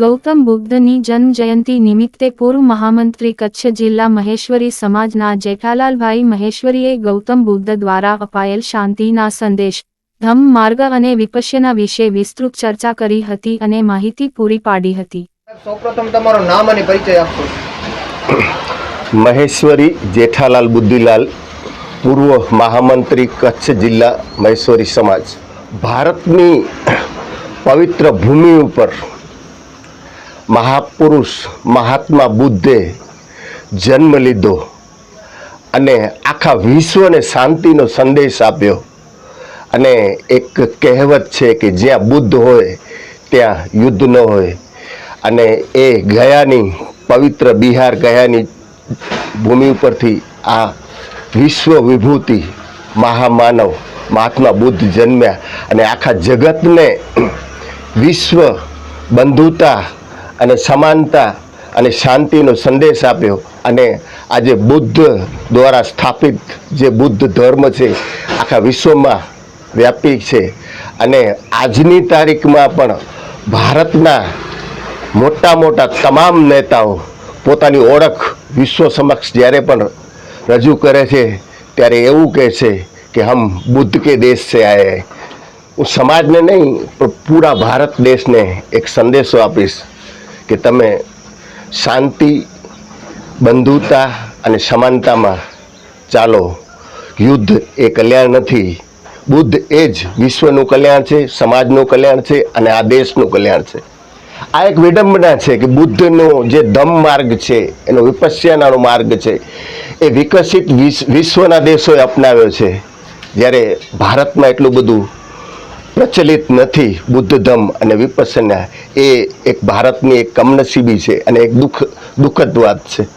ગૌતમ બુદ્ધની જન્મ જયંતિ નિમિત્તે પૂર્વ મહામંત્રી કચ્છ જિલ્લા મહેશ્વરી સમાજના જેઠાલાલભાઈ મહેશ્વરીએ ગૌતમ બુદ્ધ દ્વારા અપાયેલ શાંતિના સંદેશ ધમ માર્ગ અને વિપશ્યના વિશે વિસ્તૃત ચર્ચા કરી હતી અને માહિતી પૂરી પાડી હતી. સૌપ્રથમ તમારો નામ અને પરિચય આપશો. મહેશ્વરી જેઠાલાલ બુદ્ધિલાલ પૂર્વ મહામંત્રી કચ્છ જિલ્લા મહેશ્વરી સમાજ. ભારતની પવિત્ર ભૂમિ ઉપર મહાપુરુષ મહાત્મા બુદ્ધે જન્મ લીધો અને આખા વિશ્વને શાંતિનો સંદેશ આપ્યો. અને એક કહેવત છે કે જ્યાં બુદ્ધ હોય, ત્યાં યુદ્ધ ન હોય. અને એ ગયાની પવિત્ર બિહાર ગયાની ભૂમિ ઉપરથી આ વિશ્વ વિભૂતિ મહામાનવ મહાત્મા બુદ્ધ જન્મ્યા અને આખા જગતને વિશ્વ બંધુતા અને સમાનતા અને શાંતિનો સંદેશ આપ્યો અને આજે બુદ્ધ દ્વારા સ્થાપિત જે બુદ્ધ ધર્મ છે, આખા વિશ્વમાં વ્યાપી છે. અને આજની તારીખમાં પણ ભારતના મોટા મોટા તમામ નેતાઓ પોતાની ઓળખ વિશ્વ સમક્ષ જ્યારે પણ રજૂ કરે છે, ત્યારે એવું કહે છે કે હમ બુદ્ધ કે દેશ છે આયે. હું સમાજને નહીં, પણ પૂરા ભારત દેશને એક સંદેશો આપીશ કે તમે શાંતિ, બંધુતા અને સમાનતામાં ચાલો. યુદ્ધ એ કલ્યાણ નથી. બુદ્ધ એ જ વિશ્વનું કલ્યાણ છે, સમાજનું કલ્યાણ છે અને આ દેશનું કલ્યાણ છે. આ એક વિડંબના છે કે બુદ્ધનો જે ધમ માર્ગ છે, એનો વિપસ્યાનાનો માર્ગ છે, એ વિકસિત વિશ- વિશ્વના દેશોએ અપનાવ્યો છે. જ્યારે ભારતમાં એટલું બધું પ્રચલિત નથી, બુદ્ધ ધમ અને વિપસના એ એક ભારતની એક કમનસીબી છે અને એક દુઃખ, દુઃખદ વાત છે.